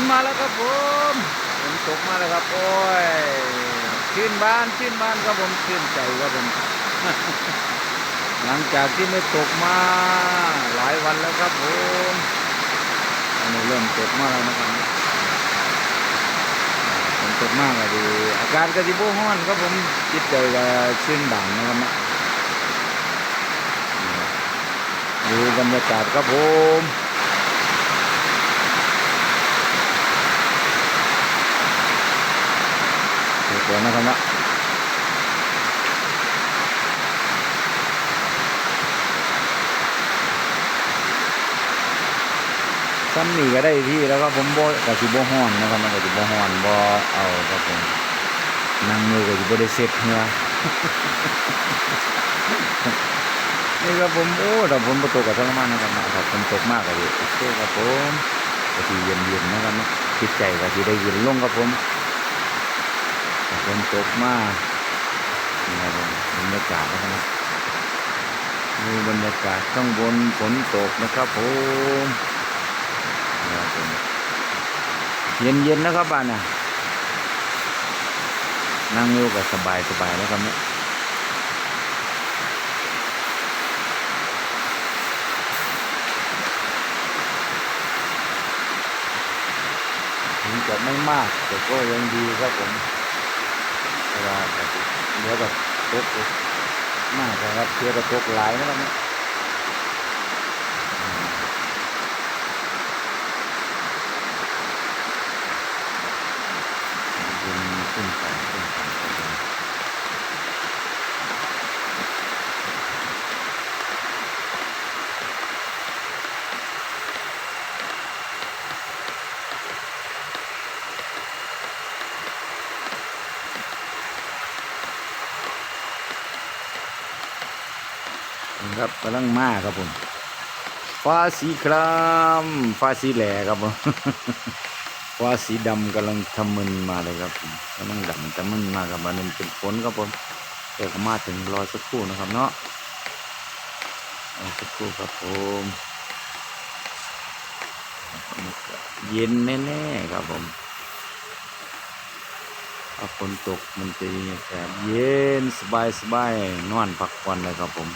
นมาแล้วครับผมฝนตกมาแล้วครับ โอ้ยชื่นบ้านชื่นบ้านครับผมชื่นใจครับผมหลังจากที่ไม่ตกมาหลายวันแล้วครับผมอันนี้เริ่มตกมาแล้วนะครับฝนตกมากเลยดีอาการก็จิบห้อนครับผมจิตใจก็ชื่นบานนะครับนะดูบรรยากาศครับผม สวยนะครับนะซ้ำนี่ก็ได้ที่แล้วก็ผมบ่กับสิบ่ฮ้อนนะครับมันก็สิบ่ฮ้อนบ่เอาครับผมนั่งมือก็สิบ่ได้เซ็ตเหงือนี่ครับผมโอ้ถ้าฝนบ่ตกก็ทรมานนะครับนะถ้าฝนตกมากก็สิโอเคครับผมก็สิเย็นๆนะครับนะจิตใจก็สิได้เย็นลงครับผม นตกมากนี่ครับบรรยากาศนะครับนะดูบรรยากาศข้างบนฝนตกนะครับผมครับผมเย็นๆนะครับบ้านน่ะนั่งอยู่ก็สบายสบายๆแล้วครับเนี่ยถึงจะไม่มากแต่ก็ยังดีครับผม เดี๋ยวแบบตกมากนะครับเพื่อจะตกหลายนะครับเนี่ย ยินขึ้นไปขึ้นไปขึ้นไปนี่ ครับกำลังมาครับผมฟ้าสีครามฟ้าสีแหล่ครับผมฟ้าสีดำกำลังทำมึนมาเลยครับผมกำลังดำทำมึนมาครับมันเป็นฝนครับผมแต่ก็มาถึงรอสักครู่นะครับเนาะรอสักครู่ครับผมเย็นแน่ๆครับผมถ้าฝนตกมันจะแบบเย็นสบายๆนอนพักผ่อนเลยครับผม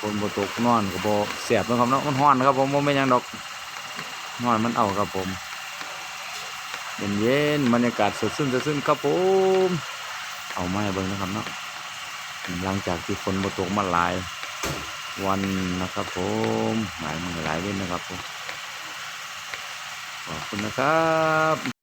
ฝนบ่ตกนอนก็บ่แสบนะครับเนาะมันร้อนครับผมบ่แม่นหยังดอกนอนมันเอาครับผมเย็นเย็นบรรยากาศสดชื่นสดชื่นครับผมเอาไม้เบิ่งนะครับเนาะหลังจากที่ฝนมาตกมาหลาย วันนะครับผมหลายมือหลายเว้นนะครับผมขอบคุณนะครับ